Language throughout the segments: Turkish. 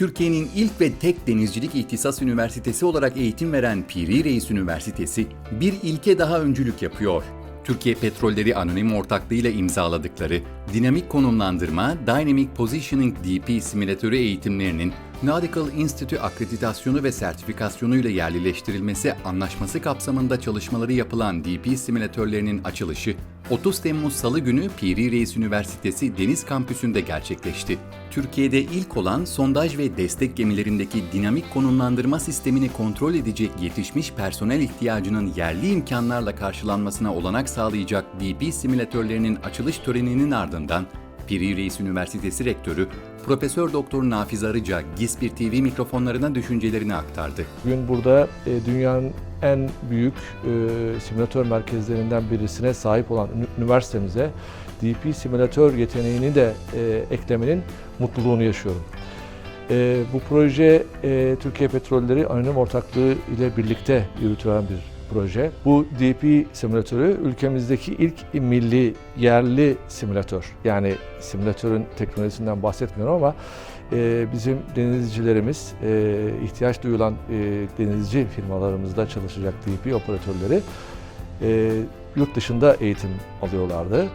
Türkiye'nin ilk ve tek denizcilik ihtisas üniversitesi olarak eğitim veren Piri Reis Üniversitesi bir ilke daha öncülük yapıyor. Türkiye Petrolleri Anonim Ortaklığı ile imzaladıkları Dinamik Konumlandırma Dynamic Positioning DP simülatörü eğitimlerinin Nautical Institute akreditasyonu ve sertifikasyonu ile yerlileştirilmesi anlaşması kapsamında çalışmaları yapılan DP simülatörlerinin açılışı 30 Temmuz Salı günü Piri Reis Üniversitesi Deniz Kampüsü'nde gerçekleşti. Türkiye'de ilk olan sondaj ve destek gemilerindeki dinamik konumlandırma sistemini kontrol edecek yetişmiş personel ihtiyacının yerli imkanlarla karşılanmasına olanak sağlayacak DP simülatörlerinin açılış töreninin ardından Piri Reis Üniversitesi Rektörü Profesör Doktor Nafiz Arıca GİSPİR TV mikrofonlarına düşüncelerini aktardı. Bugün burada e, dünyanın en büyük e, simülatör merkezlerinden birisine sahip olan üniversitemize DP simülatör yeteneğini de e, eklemenin mutluluğunu yaşıyorum. E, bu proje e, Türkiye Petrolleri Anonim Ortaklığı ile birlikte yürütülen bir proje. Bu DP simülatörü ülkemizdeki ilk milli yerli simülatör. Yani simülatörün teknolojisinden bahsetmiyorum ama e, bizim denizcilerimiz, e, ihtiyaç duyulan e, denizci firmalarımızda çalışacak DP operatörleri e, yurt dışında eğitim alıyorlardı.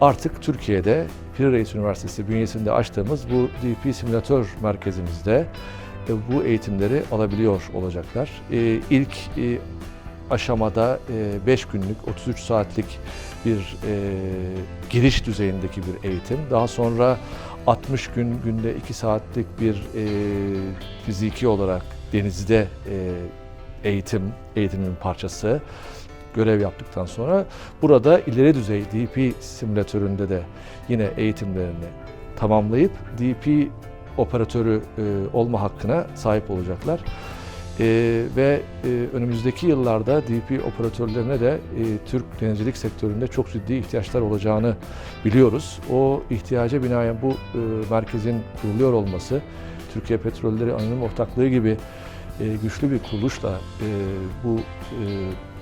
Artık Türkiye'de Piri Reis Üniversitesi bünyesinde açtığımız bu DP simülatör merkezimizde e, bu eğitimleri alabiliyor olacaklar. E, ilk e, aşamada 5 günlük 33 saatlik bir e, giriş düzeyindeki bir eğitim. Daha sonra 60 gün günde 2 saatlik bir e, fiziki olarak denizde e, eğitim, eğitimin parçası görev yaptıktan sonra burada ileri düzey DP simülatöründe de yine eğitimlerini tamamlayıp DP operatörü e, olma hakkına sahip olacaklar. Ee, ve e, önümüzdeki yıllarda DP operatörlerine de e, Türk denizcilik sektöründe çok ciddi ihtiyaçlar olacağını biliyoruz. O ihtiyaca binaen bu e, merkezin kuruluyor olması, Türkiye Petrolleri Anonim Ortaklığı gibi e, güçlü bir kuruluşla e, bu e,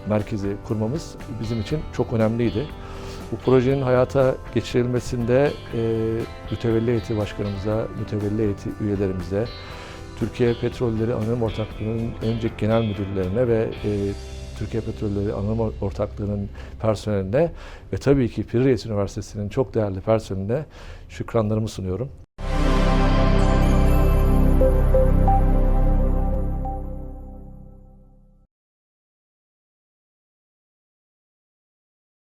merkezi kurmamız bizim için çok önemliydi. Bu projenin hayata geçirilmesinde e, mütevelli heyeti başkanımıza, mütevelli heyeti üyelerimize, Türkiye Petrolleri Anonim Ortaklığı'nın önce genel müdürlerine ve e, Türkiye Petrolleri Anonim Ortaklığı'nın personeline ve tabii ki Piri Reis Üniversitesi'nin çok değerli personeline şükranlarımı sunuyorum.